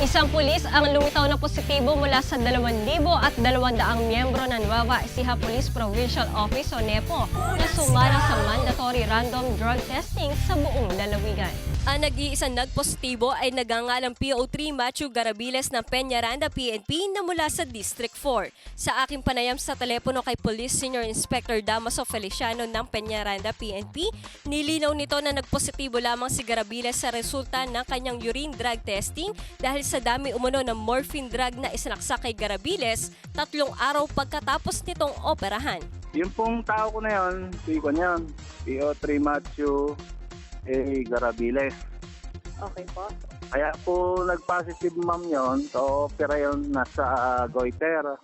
Isang pulis ang lumitaw na positibo mula sa 2,000 at 200 miyembro ng Nueva Ecija Police Provincial Office o NEPO na sumara sa mandatory random drug testing sa buong lalawigan. Ang nag-iisang nagpositibo ay nagangalang PO3 Machu Garabiles ng Peñaranda PNP na mula sa District 4. Sa aking panayam sa telepono kay Police Senior Inspector Damaso Feliciano ng Peñaranda PNP, nilinaw nito na nagpositibo lamang si Garabiles sa resulta ng kanyang urine drug testing dahil sa dami umuno ng morphine drug na isinaksa kay Garabiles tatlong araw pagkatapos nitong operahan. Yung pong tao ko na yun, si ko yun, PO3 Matthew A. Garabiles. Okay po. Kaya po nag-positive ma'am yun, so opera yun nasa uh, goiter.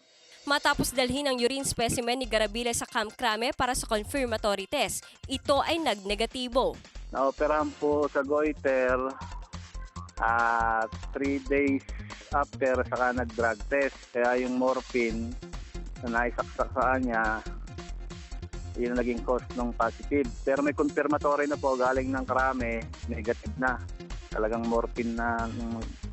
Matapos dalhin ang urine specimen ni Garabiles sa Camp Crame para sa confirmatory test, ito ay nagnegatibo. Na-operahan po sa goiter at 3 days after saka nag-drug test. Kaya yung morphine na naisaksak sa kanya, yun ang naging cause ng positive. Pero may confirmatory na po galing ng karami, negative na. Talagang morphine na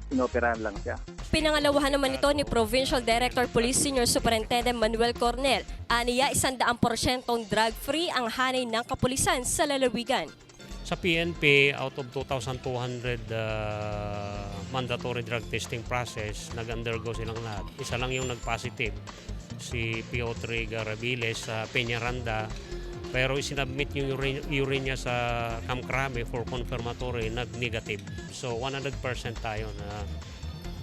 inoperahan lang siya. Pinangalawahan naman ito ni Provincial Director Police Senior Superintendent Manuel Cornel. Aniya, isandaang porsyentong drug-free ang hanay ng kapulisan sa lalawigan. Sa PNP, out of 2,200 uh, mandatory drug testing process, nag-undergo silang lahat. Isa lang yung nag-positive, si PO3 Garabiles sa Peñaranda. Pero isinabmit yung urine, urine niya sa Camcrame for confirmatory, nag-negative. So 100% tayo na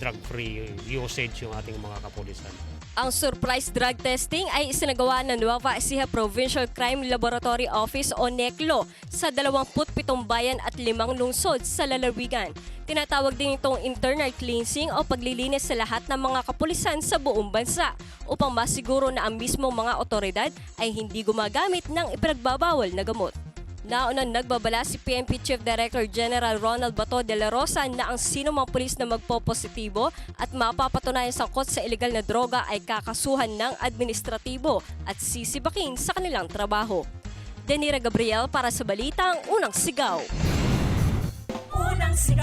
drug-free usage yung ating mga kapulisan. Ang surprise drug testing ay isinagawa ng Nueva Ecija Provincial Crime Laboratory Office o NECLO sa 27 bayan at limang lungsod sa lalawigan. Tinatawag din itong internal cleansing o paglilinis sa lahat ng mga kapulisan sa buong bansa upang masiguro na ang mismong mga otoridad ay hindi gumagamit ng ipinagbabawal na gamot. Naunang nagbabala si PNP Chief Director General Ronald Bato de la Rosa na ang sino mang pulis na magpo-positibo at mapapatunayan sangkot sa ilegal na droga ay kakasuhan ng administratibo at sisibakin sa kanilang trabaho. Denira Gabriel para sa Balitang Unang Sigaw.